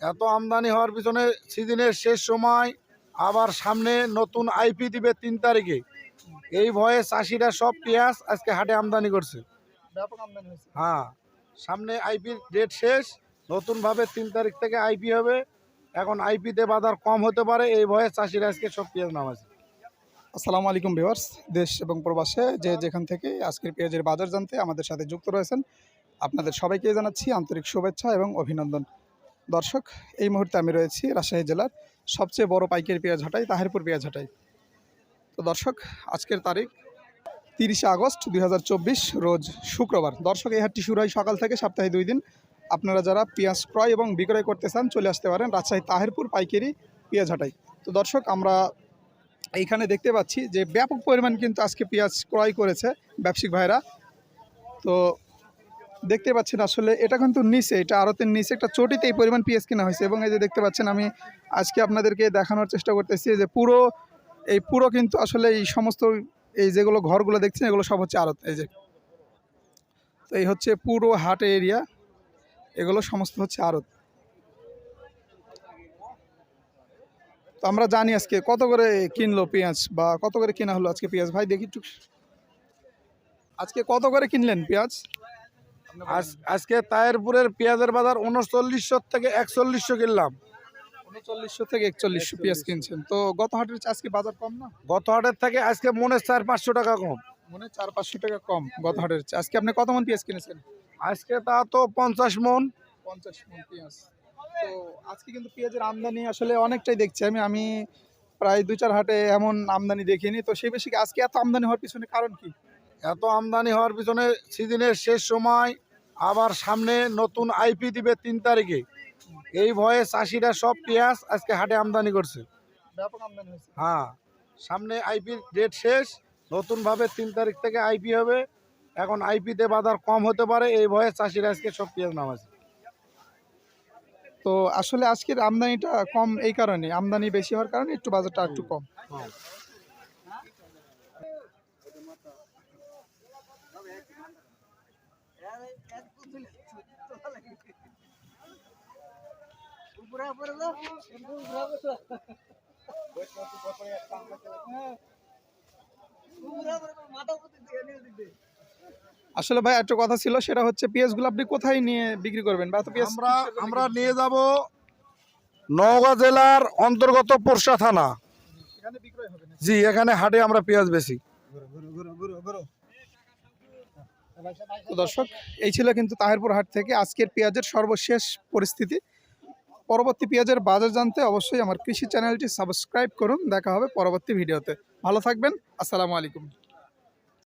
এত আমদানি হওয়ার পিছনে সিজনের শেষ সময় আবার সামনে নতুন আইপি দিবে তিন তারিখে। এই ভয়ে চাষিরা সব পেঁয়াজ আজকে হাটে আমদানি করছে। হ্যাঁ সামনে আইপির ডেট শেষ নতুনভাবে তিন তারিখ থেকে আইপি হবে। এখন আইপিতে বাজার কম হতে পারে এই ভয়ে চাষিরা আজকে সব পেঁয়াজ নামাছে আসসালামু আলাইকুম ভিউয়ার্স দেশ এবং প্রবাসে যে যেখান থেকে আজকের পেঁয়াজের বাজার জানতে আমাদের সাথে যুক্ত রয়েছেন আপনাদের সবাইকে জানাচ্ছি আন্তরিক শুভেচ্ছা এবং অভিনন্দন। দর্শক, এই মুহূর্তে আমি রয়েছি রাজশাহী জেলার সবচেয়ে বড় পাইকারি পেঁয়াজ হাটাই, তাহিরপুর পেঁয়াজ হাটাই। তো দর্শক, আজকের তারিখ তিরিশে আগস্ট দু হাজার চব্বিশ, রোজ শুক্রবার। দর্শক, এই হাটটি শুরু হয় সকাল থেকে সপ্তাহে দুই দিন। আপনারা যারা পেঁয়াজ ক্রয় এবং বিক্রয় করতে চান, চলে আসতে পারেন রাজশাহী তাহিরপুর পাইকারি পেঁয়াজ হাটাই। তো দর্শক, আমরা এইখানে দেখতে পাচ্ছি যে ব্যাপক পরিমাণ কিন্তু আজকে পেঁয়াজ ক্রয় করেছে ব্যবসায়িক ভাইরা। তো দেখতে পাচ্ছেন আসলে এটা কিন্তু নিচে, এটা আড়তের নিচে, একটা চটিতে এই পরিমাণ পেঁয়াজ কেনা হয়েছে। এবং এই যে দেখতে পাচ্ছেন, আমি আজকে আপনাদেরকে দেখানোর চেষ্টা করতেছি যে পুরো, এই পুরো কিন্তু আসলে এই সমস্ত এই যেগুলো ঘরগুলো দেখছেন, এগুলো সব হচ্ছে আড়ত, এই যে। তো এই হচ্ছে পুরো হাট এরিয়া, এগুলো সমস্ত হচ্ছে আড়ত। তো আমরা জানি আজকে কত করে কিনলো পেঁয়াজ, বা কত করে কেনা হলো আজকে পেঁয়াজ? ভাই, দেখি আজকে কত করে কিনলেন পেঁয়াজ? আজকে তায়েরপুরের পেঁয়াজের বাজার উনচল্লিশশো থেকে একচল্লিশশো কিনলাম। উনচল্লিশশো থেকে একচল্লিশশো পেঁয়াজ কিনছেন। তো গত হাটের আজকে বাজার কম না? গত হাটের থেকে আজকে মনে চার পাঁচশো টাকা কম। মনে চার পাঁচশো টাকা কম গত হাটের আজকে আপনি কত মন পেঁয়াজ কিনেছেন? আজকে তা তো পঞ্চাশ মন। পঞ্চাশ মন পেঁয়াজ। তো আজকে কিন্তু পেঁয়াজের আমদানি আসলে অনেকটাই দেখছি আমি। আমি প্রায় দু চার হাটে এমন আমদানি দেখিনি। তো সেই বেশি আজকে এত আমদানি হওয়ার পিছনে কারণ কি? এত আমদানি হওয়ার পিছনে সিজনের শেষ সময় আবার সামনে নতুন আইপি দিবে তিন তারিখে। এই ভয়ে চাষিরা সব পেঁয়াজ আজকে হাটে আমদানি করছে। হ্যাঁ সামনে আইপির ডেট শেষ নতুনভাবে তিন তারিখ থেকে আইপি হবে। এখন আইপিতে বাজার কম হতে পারে এই ভয়ে চাষিরা আজকে সব পেঁয়াজ নামাছে তো আসলে আজকের আমদানিটা কম এই কারণে আমদানি বেশি হওয়ার কারণে একটু বাজারটা একটু কম। আসলে ভাই একটা কথা ছিল সেটা হচ্ছে পেঁয়াজগুলো আপনি কোথায় নিয়ে বিক্রি করবেন? বা পেঁয়াজ আমরা আমরা নিয়ে যাব নওগাঁ জেলার অন্তর্গত পোরশা থানা। জি এখানে হাটে আমরা পেঁয়াজ বেশি তো দর্শক, এই ছিল কিন্তু তাহেরপুর হাট থেকে আজকের পেঁয়াজের সর্বশেষ পরিস্থিতি। পরবর্তী পেঁয়াজের বাজার জানতে অবশ্যই আমার কৃষি চ্যানেলটি সাবস্ক্রাইব করুন। দেখা হবে পরবর্তী ভিডিওতে। ভালো থাকবেন। আসসালামু আলাইকুম।